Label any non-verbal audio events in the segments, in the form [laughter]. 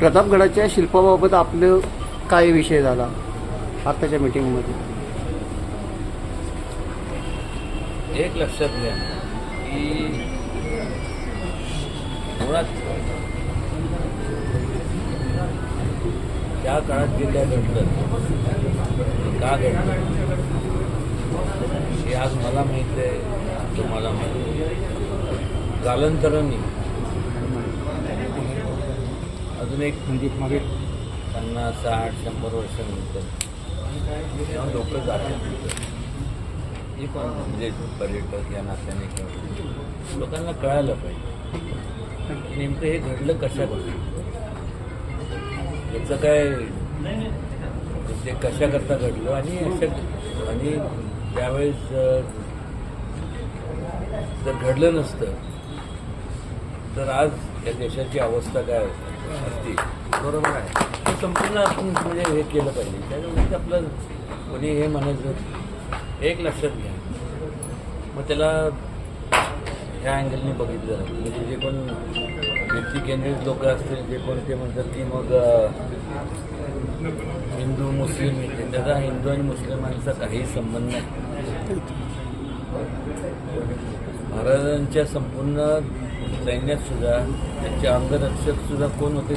प्रतापगडाच्या शिल्पाबाबत आपलं काय विषय झाला? आताच्या मीटिंगमध्ये एक लक्षात घ्या की मुळात त्या काळात जे काय घडलं का घडलं? हे आज मला माहीत आहे तुम्हाला माहीत कालांतराने अजून एक म्हणजे मागे. पन्नास साठ शंभर वर्षानंतर. लोक जातील हे पण म्हणजे पर्यटक या नात्याने किंवा लोकांना कळायला पाहिजे. नेमकं हे घडलं कशा याचं काय ते कशा करता घडलं आणि अशा आणि त्यावेळेस जर घडलं नसतं तर आज या देशाची अवस्था काय असती बरोबर आहे. ते संपूर्ण आपण म्हणजे हे केलं पाहिजे. त्याच्यामुळे आपलं कोणी हे म्हणायचं एक लक्षात घ्या. मग त्याला ह्या अँगलने बघितलं जातं. म्हणजे जे कोण व्यक्ती केंद्रित लोक असतील जे कोण ते म्हणतात की मग हिंदू मुस्लिम त्याचा हिंदू आणि मुस्लिमांचा काही संबंध नाही. [laughs] महाराजांच्या संपूर्ण सैन्यात सुद्धा त्यांचे अंगरक्षक सुद्धा कोण होते?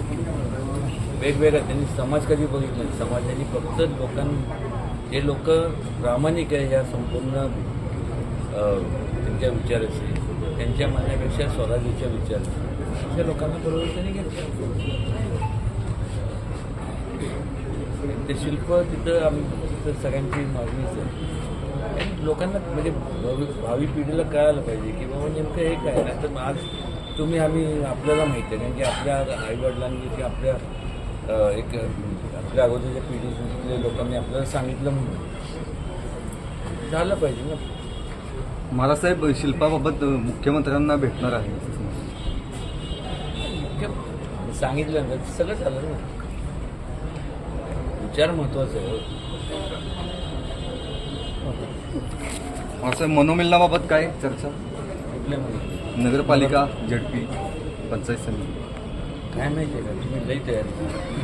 वेगवेगळ्या त्यांनी समाज कधी बघितलं समाजाने फक्त लोकां जे लोक प्रामाणिक आहे या संपूर्ण त्यांच्या विचाराचे त्यांच्या म्हणण्यापेक्षा स्वराज्याच्या विचार अशा लोकांना बरोबर त्यांनी घेतलं. ते शिल्प तिथं आम्ही तिथं सगळ्यांची मागणीच आहे. लोकांना म्हणजे भावी भावी पिढीला कळायला पाहिजे की बाबा नेमकं हे काय? नाही तर आज तुम्ही आम्ही आपल्याला माहिती आहे कारण की आपल्या आईवडिलांनी किंवा आपल्या एक आपल्या अगोदरच्या पिढीतल्या लोकांनी आपल्याला सांगितलं म्हणून. झालं पाहिजे ना. महाराजसाहेब शिल्पाबाबत मुख्यमंत्र्यांना भेटणार आहे. मुख्य सांगितलं ना सगळं झालं ना. विचार महत्त्वाचा आहे. महाराजसाहेब मनोमिलनाबाबत काय चर्चा? नगरपालिका झडपी पंचायत समिती. काय माहिती आहे का? तुम्ही लई तयार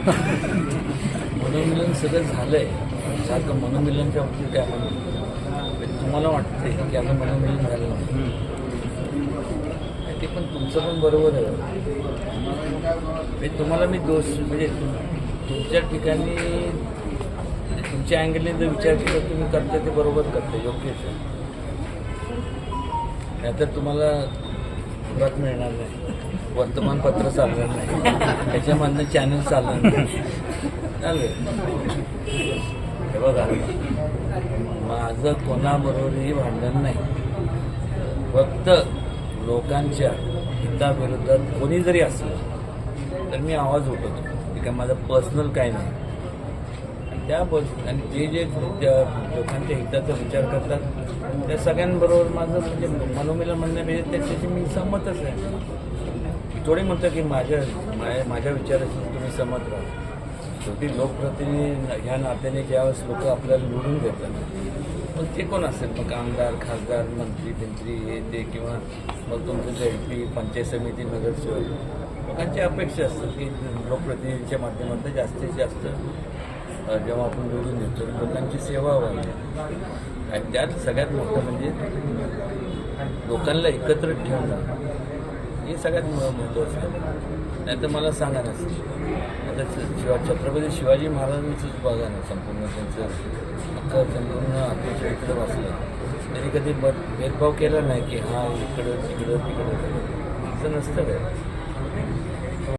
[laughs] मनोमिलन सगळं झालंय. सारखं मनोमिलनच्या बाबतीत काय म्हणू म्हणजे तुम्हाला वाटतंय की आता मनोमिलन झालं नाही. ते पण तुमचं पण बरोबर आहे. म्हणजे तुम्हाला मी दोष म्हणजे तुम- तुमच्या ठिकाणी म्हणजे तुमच्या अँगलने जर विचार केला तुम्ही करता ते बरोबर करता योग्यच आहे. नाहीतर तुम्हाला परत मिळणार नाही. वर्तमानपत्र चालणार नाही. त्याच्यामधनं चॅनल चालणार नाही. चालेल. हे बघा. माझं कोणाबरोबरही भांडण नाही. फक्त लोकांच्या हिताविरोधात कोणी जरी असलं तर मी आवाज उठवतो. ते काय माझं पर्सनल काय नाही. त्या बस आणि जे जे त्या लोकांच्या हिताचा विचार करतात त्या सगळ्यांबरोबर माझं म्हणजे मनोमिलन म्हणण्यापेक्षा म्हणजे त्याच्याशी मी सहमतच आहे. थोडी म्हणतो की माझ्या माझ्या माझ्या विचाराशी तुम्ही सहमत राहा. शेवटी लोकप्रतिनिधी ह्या नात्याने ज्यावेळेस लोक आपल्याला निवडून देतात मग ते कोण असेल? मग आमदार खासदार मंत्री मंत्री हे ते किंवा मग तुमचं एल पी पंचायत समिती नगरसेवक लोकांची अपेक्षा असतात की लोकप्रतिनिधींच्या माध्यमातून जास्तीत जास्त जेव्हा आपण निवडून येतो लोकांची सेवा व्हावी आणि त्यात सगळ्यात मोठं म्हणजे लोकांना एकत्र ठेवणं. हे सगळ्यात महत्त्वाचं आहे. नाही तर मला सांगा ना आता शिवा छत्रपती शिवाजी महाराजांचंच बघा ना संपूर्ण त्यांचं अख्खं संपूर्ण आपल्या इकडं वाचलं. त्यांनी कधी ब भेदभाव केला नाही की हा इकडं तिकडं तिकडं. असं नसतं काय